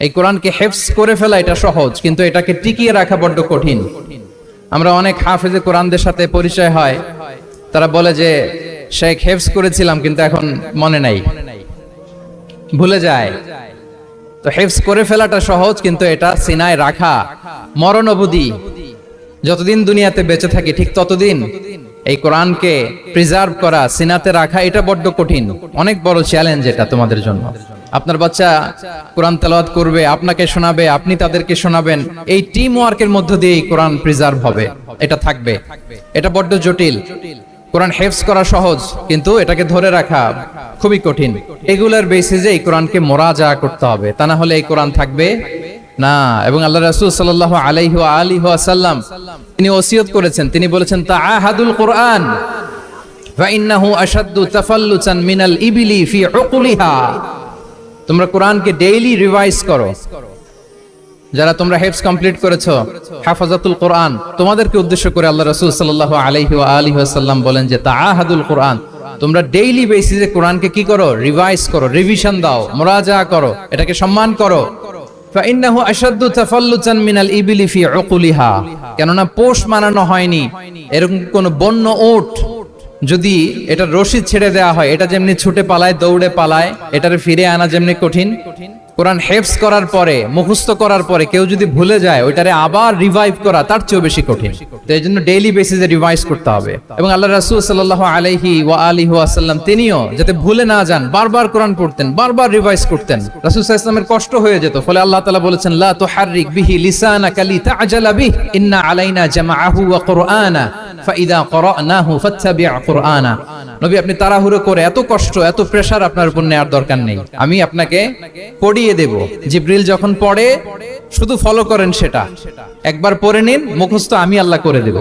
এই কোরআনকে হেফস করে ফেলা এটা সহজ, কিন্তু এটাকে টিকিয়ে রাখা বড্ড কঠিন। আমরা অনেক হাফেজে কোরআনদের সাথে পরিচয় হয়, তারা বলে যে, শেখ হেফস করেছিলাম, কিন্তু এখন মনে নাই। ভুলে যায়। তো হেফস করে ফেলাটা সহজ, কিন্তু এটা সিনায় রাখা মরণ অবধি যতদিন দুনিয়াতে বেঁচে থাকি, ঠিক ততদিন এই কোরআনকে প্রিজার্ভ করা, সিনাতে রাখা, এটা বড্ড কঠিন। অনেক বড় চ্যালেঞ্জ এটা তোমাদের জন্য। আপনার বাচ্চা কোরআন তেলাওয়াত করবে, আপনাকে শোনাবে, আপনি তাদেরকে শোনাবেন। এই টিম ওয়ার্কের মধ্য দিয়ে কোরআন প্রিজার্ভ হবে। এটা থাকবে। এটা বড্ড জটিল। কোরআন হেফস করা সহজ, কিন্তু এটাকে ধরে রাখা খুবই কঠিন। এগুলার বেসিসে এই কোরআনকে মোরাজা করতে হবে। তা না হলে এই কোরআন থাকবে না। এবং আল্লাহ রাসূল সাল্লাল্লাহু আলাইহি ওয়া আলিহি ওয়াসাল্লাম তিনি ওসিয়ত করেছেন। তিনি বলেছেন, তাআহাদুল কোরআন ফা ইন্নাহু আশাদ্দু তাফাল্লুচান মিনাল ইবিলি ফি উকুলিহা। তোমরা কোরআনকে ডেইলি রিভাইজ করো। যারা তোমরা হেফস কমপ্লিট করেছ, হাফাজাতুল কোরআন, তোমাদেরকে উদ্দেশ্য করে আল্লাহ রসুল সাল্লাহ ওয়া আলিহি ওয়াসাল্লাম বলেন যে, তাআহাদুল কোরআন, তোমরা ডেইলি বেসিসে কোরআনকে কি করো? রিভাইজ করো রিভিশন দাও মোরাজা করো, এটাকে সম্মান করো। কেননা পোষ মানানো হয়নি। এরকম কোন বন্য ওট যদি এটা রশি ছেড়ে দেওয়া হয়, এটা যেমনি ছুটে পালায়, দৌড়ে পালায়, এটারে ফিরে আনা যেমনি কঠিন। কোরআন হেফস করার পরে, মুখস্থ করার পরে কেউ যদি ভুলে যায়, ওইটারে আবার রিভাইভ করা তার চেয়েও বেশি কঠিন। তো এই জন্য ডেইলি বেসিসে রিভাইজ করতে হবে। এবং আল্লাহ রাসূল সাল্লাল্লাহু আলাইহি ওয়া আলিহি ওয়াসাল্লাম, তিনিও যাতে ভুলে না যান, বারবার কোরআন পড়তেন, বারবার রিভাইজ করতেন। রাসূল আলাইহি কষ্ট হয়ে যেত। ফলে আল্লাহ তাআলা বলেছেন, লা তো তুহাররিক বিহি লিসানাকা লিতা'জালা বিহি, ইন্না আলাইনা জামাআহু ওয়া কুরআনা। আপনি তাড়াহুড়ো করে এত কষ্ট, এত আপনার উপর নেওয়ার দরকার নেই। আমি আপনাকে যখন পড়ে, শুধু ফলো করেন সেটা। একবার পড়ে নিন, মুখস্থ আমি আল্লাহ করে দেব।